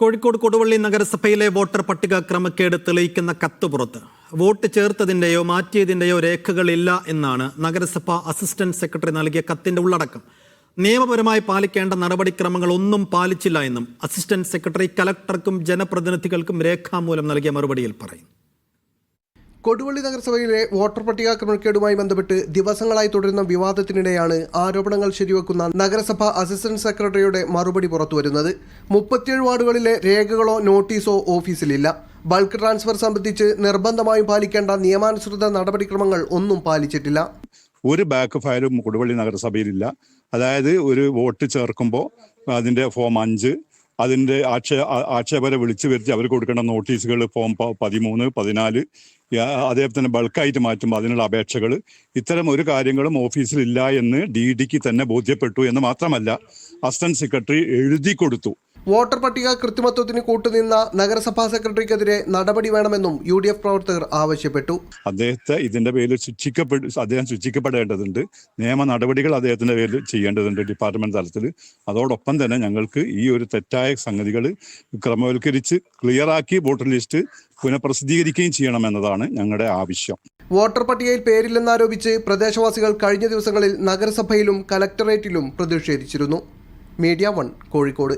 കോഴിക്കോട് കൊടുവള്ളി നഗരസഭയിലെ വോട്ടർ പട്ടിക ക്രമക്കേട് തെളിയിക്കുന്ന കത്ത് പുറത്ത്. വോട്ട് ചേർത്തതിന്റെയോ മാറ്റിയതിന്റെയോ രേഖകളില്ല എന്നാണ് നഗരസഭ അസിസ്റ്റന്റ് സെക്രട്ടറി നൽകിയ കത്തിന്റെ ഉള്ളടക്കം. നിയമപരമായി പാലിക്കേണ്ട നടപടിക്രമങ്ങൾ ഒന്നും പാലിച്ചില്ല എന്നും അസിസ്റ്റന്റ് സെക്രട്ടറി കലക്ടർക്കും ജനപ്രതിനിധികൾക്കും രേഖാമൂലം നൽകിയ മറുപടിയിൽ പറയും കൊടുവള്ളി നഗരസഭയിലെ വോട്ടർ പട്ടിക ക്രമക്കേടുമായി ബന്ധപ്പെട്ട് ദിവസങ്ങളായി തുടരുന്ന വിവാദത്തിനിടെയാണ് ആരോപണങ്ങൾ ശരിവെക്കുന്ന നഗരസഭ അസിസ്റ്റന്റ് സെക്രട്ടറിയുടെ മറുപടി പുറത്തുവരുന്നത്. മുപ്പത്തിയേഴ് വാർഡുകളിലെ രേഖകളോ നോട്ടീസോ ഓഫീസിലില്ല. ബൾക്ക് ട്രാൻസ്ഫർ സംബന്ധിച്ച് നിർബന്ധമായും പാലിക്കേണ്ട നിയമാനുസൃത നടപടിക്രമങ്ങൾ ഒന്നും പാലിച്ചിട്ടില്ല. ഒരു ബാക്ക് ഫയലും കൊടുവള്ളി നഗരസഭയിലില്ല. അതായത് ഒരു വോട്ട് ചേർക്കുമ്പോൾ അതിന്റെ ഫോം അഞ്ച് അതിന്റെ ആക്ഷേ ആക്ഷേപരെ വിളിച്ചു വരുത്തി അവർ കൊടുക്കേണ്ട നോട്ടീസുകൾ ഫോം പതിമൂന്ന് പതിനാല് തന്നെ ബൾക്കായിട്ട് മാറ്റുമ്പോൾ അതിനുള്ള അപേക്ഷകൾ. ഇത്തരം ഒരു കാര്യങ്ങളും ഓഫീസിലില്ല എന്ന് ഡി ഡിക്ക് തന്നെ ബോധ്യപ്പെട്ടു എന്ന് മാത്രമല്ല അസിസ്റ്റന്റ് സെക്രട്ടറി എഴുതി കൊടുത്തു. വോട്ടർ പട്ടിക കൃത്രിമത്വത്തിന് കൂട്ടുനിന്ന നഗരസഭാ സെക്രട്ടറിക്കെതിരെ നടപടി വേണമെന്നും യു ഡി എഫ് പ്രവർത്തകർ ആവശ്യപ്പെട്ടു. അദ്ദേഹത്തെ ഇതിന്റെ പേരിൽ ശിക്ഷിക്കപ്പെട്ട് അദ്ദേഹം ശിക്ഷിക്കപ്പെടേണ്ടതുണ്ട്. നിയമ നടപടികൾ അദ്ദേഹത്തിന്റെ പേരിൽ ചെയ്യേണ്ടതുണ്ട് ഡിപ്പാർട്ട്മെന്റ് തലത്തിൽ. അതോടൊപ്പം തന്നെ ഞങ്ങൾക്ക് ഈ ഒരു തെറ്റായ സംഗതികൾ ക്രമവൽക്കരിച്ച് ക്ലിയറാക്കി വോട്ടർ ലിസ്റ്റ് പുനഃപ്രസിദ്ധീകരിക്കുകയും ചെയ്യണമെന്നതാണ് ഞങ്ങളുടെ ആവശ്യം. വോട്ടർ പട്ടികയിൽ പേരില്ലെന്നാരോപിച്ച് പ്രദേശവാസികൾ കഴിഞ്ഞ ദിവസങ്ങളിൽ നഗരസഭയിലും കലക്ടറേറ്റിലും പ്രതിഷേധിച്ചിരുന്നു. Media One Kozhikode.